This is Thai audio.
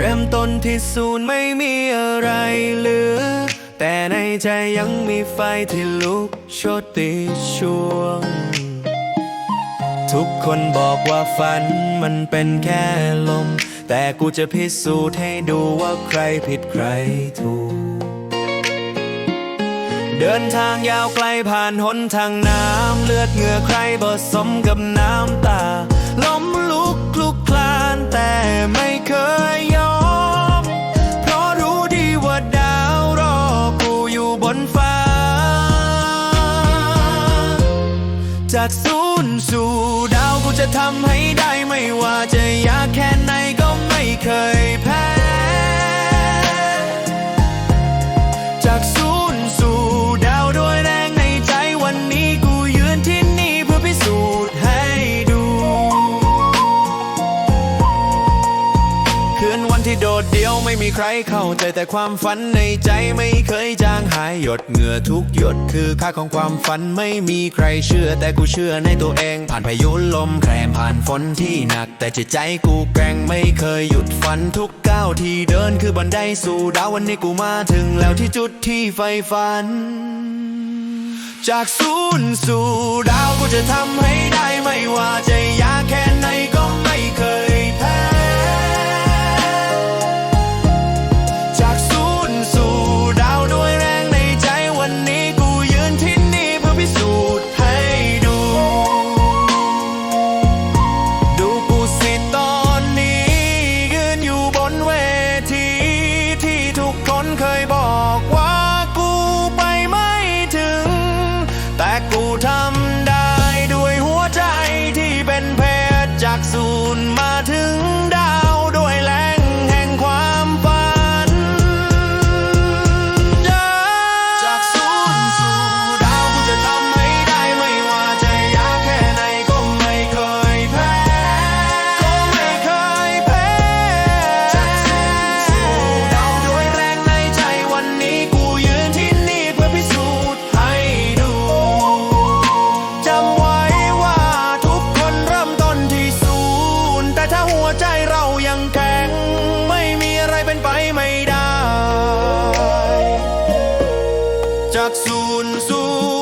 ริ่มต้นที่ศูนย์ไม่มีอะไรเหลือ แต่ในใจยังมีไฟที่ลุกโชติช่วง ทุกคนบอกว่าฝันมันเป็นแค่ลม แต่กูจะพิสูจน์ให้ดูว่าใครผิดใครถูก เดินทางยาวไกลผ่านหนทางน้ำ เลือดเหงื่อใครผสมกับน้ำตา จากศูนย์สู่ดาวกูจะทำให้ได้ไม่ว่าจะยากแค่ไหน ที่โดดเดี่ยวไม่มีใครเข้าใจแต่ความฝันในใจไม่เคยจางหายหยดเหงื่อทุกหยดคือค่าของความฝันไม่มีใครเชื่อแต่กูเชื่อในตัวเอง ผ่านพายุลมแครมผ่านฝนที่หนัก แต่จิตใจกูแกร่งไม่เคยหยุดฝันทุกก้าวที่เดินคือบันไดสู่ดาววันนี้กูมาถึงแล้วที่จุดที่ใฝ่ฝัน จากศูนย์สู่ดาวกูจะทำให้ได้ไม่ว่าจะ so นแข็ง ไม่มีอะไรเป็นไปไม่ได้ จากศูนย์สู่